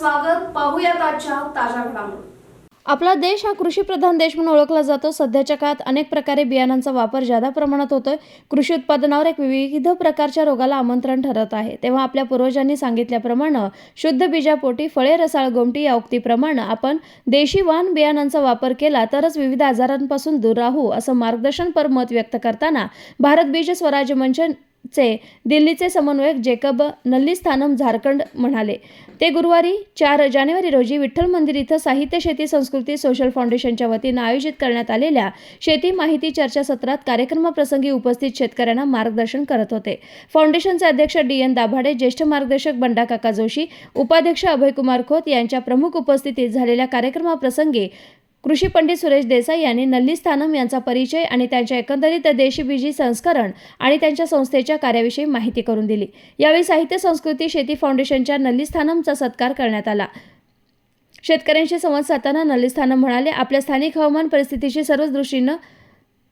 स्वागत. पाहूयात आजच्या ताज्या घडामोडी. आपला देश हा कृषीप्रधान देश म्हणून ओळखला जातो. सध्याच्या काळात अनेक प्रकारे बियाणांचा वापर जादा प्रमाणात होतोय. कृषी उत्पादनावर एक विविध प्रकारच्या रोगाला आमंत्रण ठरत आहे. तेव्हा आपल्या पूर्वजांनी सांगितल्याप्रमाणे शुद्ध बीजापोटी फळे रसाळ गोमटी या उक्तीप्रमाणे आपण देशी वाहन बियाणांचा वापर केला तरच विविध आजारांपासून दूर राहू असं मार्गदर्शनपर मत व्यक्त करताना भारत बीज स्वराज्य मंच चे दिल्लीचे समन्वयक जेकब नल्लीस्थानम झारखंड म्हणाले. ते गुरुवारी चार जानेवारी रोजी विठ्ठल मंदिर इथं साहित्य शेती संस्कृती सोशल फाउंडेशनच्या वतीनं आयोजित करण्यात आलेल्या शेती माहिती चर्चासत्रात कार्यक्रमाप्रसंगी उपस्थित शेतकऱ्यांना मार्गदर्शन करत होते. फाउंडेशनचे अध्यक्ष डी एन दाभाडे ज्येष्ठ मार्गदर्शक बंडा काका जोशी उपाध्यक्ष अभयकुमार खोत यांच्या प्रमुख उपस्थितीत झालेल्या कार्यक्रमाप्रसंगी कृषी पंडित सुरेश देसाई यांनी नल्ली स्थानम यांचा परिचय आणि त्यांच्या एकंदरीत देशबीजी संस्करण आणि त्यांच्या संस्थेच्या कार्याविषयी माहिती करून दिली. यावेळी साहित्य संस्कृती शेती फाउंडेशनच्या नल्ली स्थानमचा सत्कार करण्यात आला. शेतकऱ्यांशी संवाद साधताना नल्लीस्थानम म्हणाले आपल्या स्थानिक हवामान परिस्थितीशी सर्वच दृष्टीनं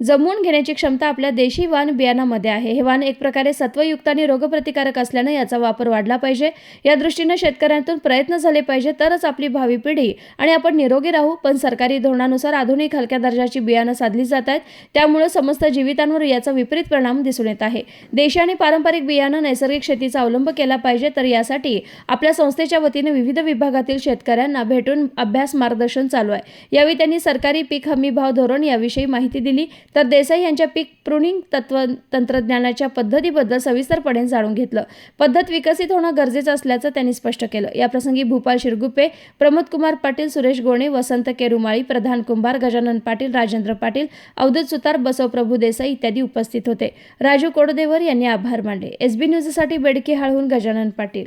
जमवून घेण्याची क्षमता आपल्या देशी वाण बियाणामध्ये आहे. हे वाण एक प्रकारे सत्वयुक्त आणि रोगप्रतिकारक असल्यानं याचा वापर वाढला पाहिजे. या दृष्टीनं शेतकऱ्यांतून प्रयत्न झाले पाहिजे तरच आपली भावी पिढी आणि आपण निरोगी राहू. पण सरकारी धोरणानुसार आधुनिक हलक्या दर्जाची बियाणं साधली जात आहेत. त्यामुळे समस्त जीवितांवर याचा विपरीत परिणाम दिसून येत आहे. देशी आणि पारंपरिक बियाणं नैसर्गिक शेतीचा अवलंब केला पाहिजे. तर यासाठी आपल्या संस्थेच्या वतीने विविध विभागातील शेतकऱ्यांना भेटून अभ्यास मार्गदर्शन चालू आहे. यावेळी त्यांनी सरकारी पीक हमी भाव धोरण याविषयी माहिती दिली. तर देसाई यांच्या पीक प्रुनिंग तत्व तंत्रज्ञानाच्या पद्धतीबद्दल सविस्तरपणे जाणून घेतलं. पद्धत विकसित होणं गरजेचं असल्याचं त्यांनी स्पष्ट केलं. याप्रसंगी भूपाल शिरगुप्पे प्रमोद कुमार पाटील सुरेश गोणे वसंत केरुमाळी प्रधान कुंभार गजानन पाटील राजेंद्र पाटील अवधूत सुतार बसवप्रभू देसाई इत्यादी उपस्थित होते. राजू कोडदेवर यांनी आभार मानले. एसबी न्यूजसाठी बेडकी हाळहून गजानन पाटील.